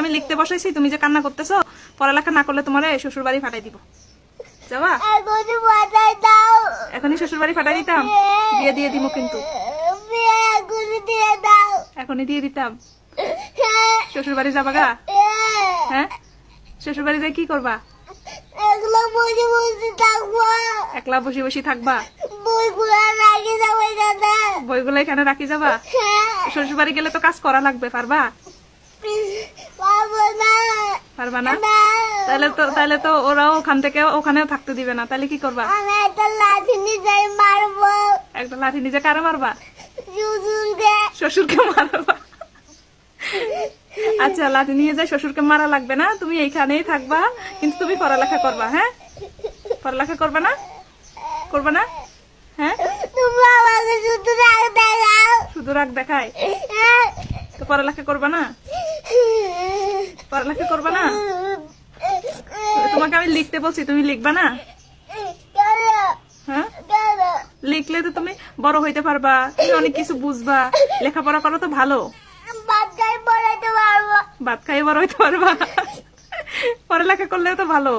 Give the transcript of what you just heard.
আমি লিখতে বসাইছি তুমি যে কান্না করতেছো পড়ালেখা না করলে তোমার শ্বশুর বাড়ি ফাটাই দিব। যাবা? এখনই শ্বশুর বাড়ি ফাটাই দিতাম। দিয়ে দিয়ে দিব কিন্তু। এখনই দিয়ে দিতাম। শ্বশুর বাড়ি যাবা গা? হ্যাঁ? শ্বশুর বাড়ি যাই কি করবা? একলা বসে বসে থাকবা? বইগুলো এখানে? রাখি যাবা? শ্বশুর বাড়ি গেলে তো কাজ করা লাগবে পারবা? পারবা না? তাহলে তো তাহলে তো ওরাও ওখান থেকে ওখানেও থাকতে দিবে না। তাহলে কি করবা? আমি একটা লাঠি যাই মারবো। একটা লাঠি নিজে কারে মারবা? জুজুলকে শ্বশুরকে মারবা। আচ্ছা লাঠি নিয়ে যাই শ্বশুরকে মারা লাগবে না। তুমি এইখানেই থাকবা কিন্তু তুমি পড়ালেখা করবা হ্যাঁ? পড়ালেখা করবা না? করবা না? হ্যাঁ? তুমি আমাকে শুধু রাখ দেখাও। শুধু রাগ দেখায়? তো পড়ালেখা করবা না? পড়ালেখা করবা না? তোমাকে আমি লিখতে বলছি তুমি লিখবা না? হ্যাঁ? লিখলে তো তুমি বড় হইতে পারবা তুমি অনেক কিছু বুঝবা। লেখাপড়া করো তো ভালো। ভাত খাই বড় হইতে পারবা। পড়ালেখা করলেও তো ভালো।